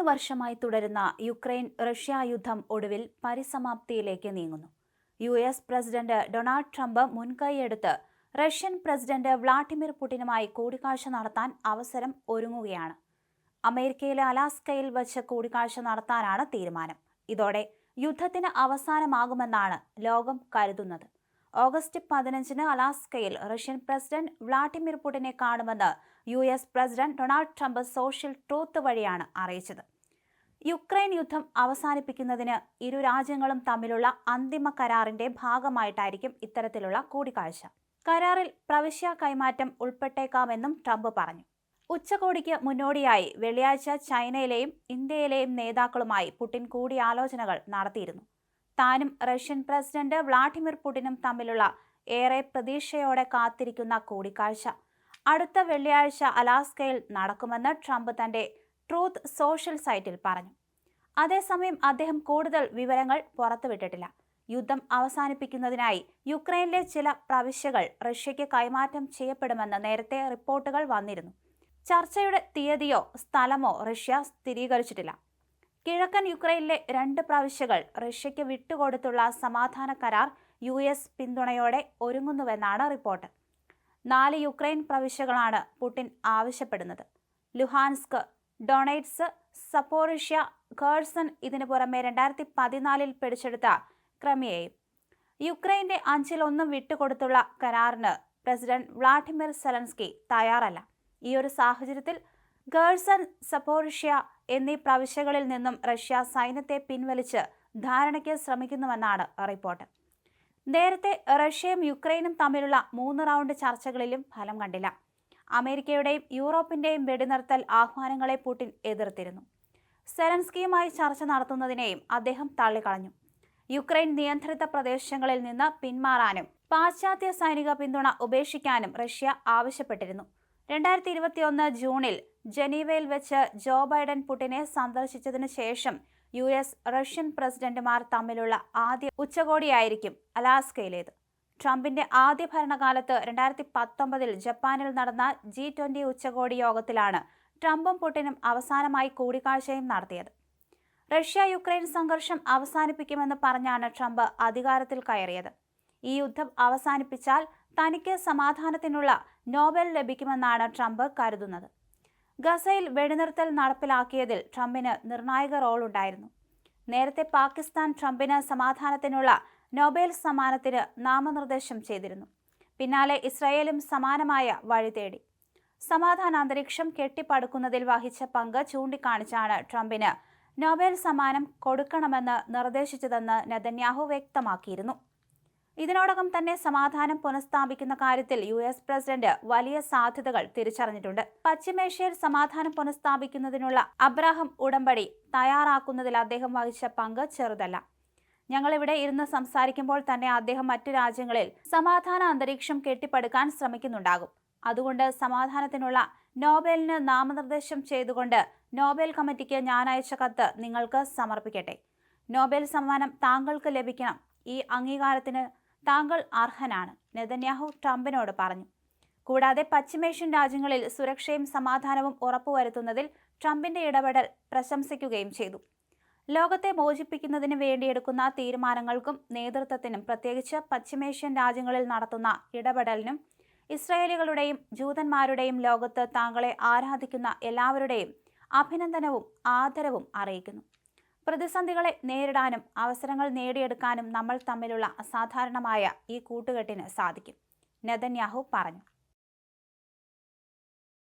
മൂന്ന് വർഷമായി തുടരുന്ന യുക്രൈൻ റഷ്യ യുദ്ധം ഒടുവിൽ പരിസമാപ്തിയിലേക്ക് നീങ്ങുന്നു. U S president Donald Trump മുൻകൈയെടുത്ത് റഷ്യൻ പ്രസിഡന്റ് വ്ളാഡിമിർ പുടിനുമായി കൂടിക്കാഴ്ച നടത്താൻ അവസരം ഒരുങ്ങുകയാണ്. അമേരിക്കയിലെ അലാസ്കയിൽ വച്ച് കൂടിക്കാഴ്ച നടത്താനാണ് തീരുമാനം. ഇതോടെ യുദ്ധത്തിന് അവസാനമാകുമെന്നാണ് ലോകം കരുതുന്നത്. ഓഗസ്റ്റ് പതിനഞ്ചിന് അലാസ്കയിൽ റഷ്യൻ പ്രസിഡന്റ് വ്ളാഡിമിർ പുടിനെ കാണുമെന്ന് U S president Donald Trump social truth വഴിയാണ് അറിയിച്ചത്. യുക്രൈൻ യുദ്ധം അവസാനിപ്പിക്കുന്നതിന് ഇരു രാജ്യങ്ങളും തമ്മിലുള്ള അന്തിമ കരാറിന്റെ ഭാഗമായിട്ടായിരിക്കും ഇത്തരത്തിലുള്ള കൂടിക്കാഴ്ച. കരാറിൽ പ്രവിശ്യ കൈമാറ്റം ഉൾപ്പെട്ടേക്കാമെന്നും ട്രംപ് പറഞ്ഞു. ഉച്ചകോടിക്ക് മുന്നോടിയായി വെള്ളിയാഴ്ച ചൈനയിലെയും ഇന്ത്യയിലെയും നേതാക്കളുമായി പുടിൻ കൂടിയാലോചനകൾ നടത്തിയിരുന്നു. താനും റഷ്യൻ പ്രസിഡന്റ് വ്ളാഡിമിർ പുടിനും തമ്മിലുള്ള ഏറെ പ്രതീക്ഷയോടെ കാത്തിരിക്കുന്ന കൂടിക്കാഴ്ച. അടുത്ത വെള്ളിയാഴ്ച അലാസ്കയിൽ നടക്കുമെന്ന് ട്രംപ് തന്റെ ട്രൂത്ത് സോഷ്യൽ സൈറ്റിൽ പറഞ്ഞു. അതേസമയം അദ്ദേഹം കൂടുതൽ വിവരങ്ങൾ പുറത്തുവിട്ടിട്ടില്ല. യുദ്ധം അവസാനിപ്പിക്കുന്നതിനായി യുക്രൈനിലെ ചില പ്രവിശ്യകൾ റഷ്യയ്ക്ക് കൈമാറ്റം ചെയ്യപ്പെടുമെന്ന് നേരത്തെ റിപ്പോർട്ടുകൾ വന്നിരുന്നു. ചർച്ചയുടെ തീയതിയോ സ്ഥലമോ റഷ്യ സ്ഥിരീകരിച്ചിട്ടില്ല. കിഴക്കൻ യുക്രൈനിലെ രണ്ട് പ്രവിശ്യകൾ റഷ്യയ്ക്ക് വിട്ടുകൊടുത്തുള്ള സമാധാന കരാർ യു എസ് പിന്തുണയോടെ ഒരുങ്ങുന്നുവെന്നാണ് റിപ്പോർട്ട്. നാല് യുക്രൈൻ പ്രവിശ്യകളാണ് പുടിൻ ആവശ്യപ്പെടുന്നത്. ലുഹാൻസ്ക് ഡൊണേറ്റ്സ് സപ്പോറിഷ്യ ഖേഴ്സൺ ഇതിനു പുറമെ രണ്ടായിരത്തി പതിനാലിൽ പിടിച്ചെടുത്ത ക്രമിയയും. യുക്രൈന്റെ അഞ്ചിലൊന്നും വിട്ടുകൊടുത്തുള്ള കരാറിന് പ്രസിഡന്റ് വ്ളാഡിമിർ സെലൻസ്കി തയ്യാറല്ല. ഈ ഒരു സാഹചര്യത്തിൽ ഗേഴ്സൺ സപ്പോറിഷ്യ എന്നീ പ്രവിശ്യകളിൽ നിന്നും റഷ്യ സൈന്യത്തെ പിൻവലിച്ച് ധാരണയ്ക്ക് ശ്രമിക്കുന്നുവെന്നാണ് റിപ്പോർട്ട്. നേരത്തെ റഷ്യയും യുക്രൈനും തമ്മിലുള്ള മൂന്ന് റൗണ്ട് ചർച്ചകളിലും ഫലം കണ്ടില്ല. അമേരിക്കയുടെയും യൂറോപ്പിന്റെയും വെടിനിർത്തൽ ആഹ്വാനങ്ങളെ പുടിൻ എതിർത്തിരുന്നു. സെലൻസ്കിയുമായി ചർച്ച നടത്തുന്നതിനെയും അദ്ദേഹം തള്ളിക്കളഞ്ഞു. യുക്രൈൻ നിയന്ത്രിത പ്രദേശങ്ങളിൽ നിന്ന് പിന്മാറാനും പാശ്ചാത്യ സൈനിക പിന്തുണ ഉപേക്ഷിക്കാനും റഷ്യ ആവശ്യപ്പെട്ടിരുന്നു. രണ്ടായിരത്തി ഇരുപത്തിയൊന്ന് ജൂണിൽ ജനീവയിൽ വെച്ച് ജോ ബൈഡൻ പുടിനെ സന്ദർശിച്ചതിനു ശേഷം യു എസ് റഷ്യൻ പ്രസിഡന്റുമാർ തമ്മിലുള്ള ആദ്യ ഉച്ചകോടിയായിരിക്കും അലാസ്കയിലേത്. ട്രംപിന്റെ ആദ്യ ഭരണകാലത്ത് രണ്ടായിരത്തി പത്തൊമ്പതിൽ ജപ്പാനിൽ നടന്ന ജി ട്വന്റി ഉച്ചകോടി യോഗത്തിലാണ് ട്രംപും പുടിനും അവസാനമായി കൂടിക്കാഴ്ചയും നടത്തിയത്. റഷ്യ യുക്രൈൻ സംഘർഷം അവസാനിപ്പിക്കുമെന്ന് പറഞ്ഞാണ് ട്രംപ് അധികാരത്തിൽ കയറിയത്. ഈ യുദ്ധം അവസാനിപ്പിച്ചാൽ തനിക്ക് സമാധാനത്തിനുള്ള നോബൽ ലഭിക്കുമെന്നാണ് ട്രംപ് കരുതുന്നത്. ഗസയിൽ വെടിനിർത്തൽ നടപ്പിലാക്കിയതിൽ ട്രംപിന് നിർണായക റോൾ ഉണ്ടായിരുന്നു നേരത്തെ പാകിസ്ഥാൻ ട്രംപിന് സമാധാനത്തിനുള്ള നോബേൽ സമ്മാനത്തിന് നാമനിർദ്ദേശം ചെയ്തിരുന്നു. പിന്നാലെ ഇസ്രായേലും സമാനമായ വഴി തേടി. സമാധാന അന്തരീക്ഷം കെട്ടിപ്പടുക്കുന്നതിൽ വഹിച്ച പങ്ക് ചൂണ്ടിക്കാണിച്ചാണ് ട്രംപിന് നോബേൽ സമ്മാനം കൊടുക്കണമെന്ന് നിർദ്ദേശിച്ചതെന്ന് നെതന്യാഹു വ്യക്തമാക്കിയിരുന്നു. ഇതിനോടകം തന്നെ സമാധാനം പുനഃസ്ഥാപിക്കുന്ന കാര്യത്തിൽ യു എസ് പ്രസിഡന്റ് വലിയ സാധ്യതകൾ തിരിച്ചറിഞ്ഞിട്ടുണ്ട്. പശ്ചിമേഷ്യയിൽ സമാധാനം പുനഃസ്ഥാപിക്കുന്നതിനുള്ള അബ്രാഹം ഉടമ്പടി തയ്യാറാക്കുന്നതിൽ അദ്ദേഹം വഹിച്ച പങ്ക് ചെറുതല്ല. ഞങ്ങളിവിടെ ഇരുന്ന് സംസാരിക്കുമ്പോൾ തന്നെ അദ്ദേഹം മറ്റു രാജ്യങ്ങളിൽ സമാധാന അന്തരീക്ഷം കെട്ടിപ്പടുക്കാൻ ശ്രമിക്കുന്നുണ്ടാകും. അതുകൊണ്ട് സമാധാനത്തിനുള്ള നോബലിന് നാമനിർദ്ദേശം ചെയ്തുകൊണ്ട് നോബൽ കമ്മിറ്റിക്ക് ഞാൻ അയച്ച കത്ത് നിങ്ങൾക്ക് സമർപ്പിക്കട്ടെ. നോബൽ സമ്മാനം താങ്കൾക്ക് ലഭിക്കണം. ഈ അംഗീകാരത്തിന് താങ്കൾ അർഹനാണ് നെതന്യാഹു ട്രംപിനോട് പറഞ്ഞു. കൂടാതെ പശ്ചിമേഷ്യൻ രാജ്യങ്ങളിൽ സുരക്ഷയും സമാധാനവും ഉറപ്പുവരുത്തുന്നതിൽ ട്രംപിന്റെ ഇടപെടൽ പ്രശംസിക്കുകയും ചെയ്തു. ലോകത്തെ മോചിപ്പിക്കുന്നതിന് വേണ്ടിയെടുക്കുന്ന തീരുമാനങ്ങൾക്കും നേതൃത്വത്തിനും പ്രത്യേകിച്ച് പശ്ചിമേഷ്യൻ രാജ്യങ്ങളിൽ നടത്തുന്ന ഇടപെടലിനും ഇസ്രായേലികളുടെയും ജൂതന്മാരുടെയും ലോകത്ത് താങ്കളെ ആരാധിക്കുന്ന എല്ലാവരുടെയും അഭിനന്ദനവും ആദരവും അറിയിക്കുന്നു. പ്രതിസന്ധികളെ നേരിടാനും അവസരങ്ങൾ നേടിയെടുക്കാനും നമ്മൾ തമ്മിലുള്ള അസാധാരണമായ ഈ കൂട്ടുകെട്ടിന് സാധിക്കും. നെതന്യാഹു പറഞ്ഞു.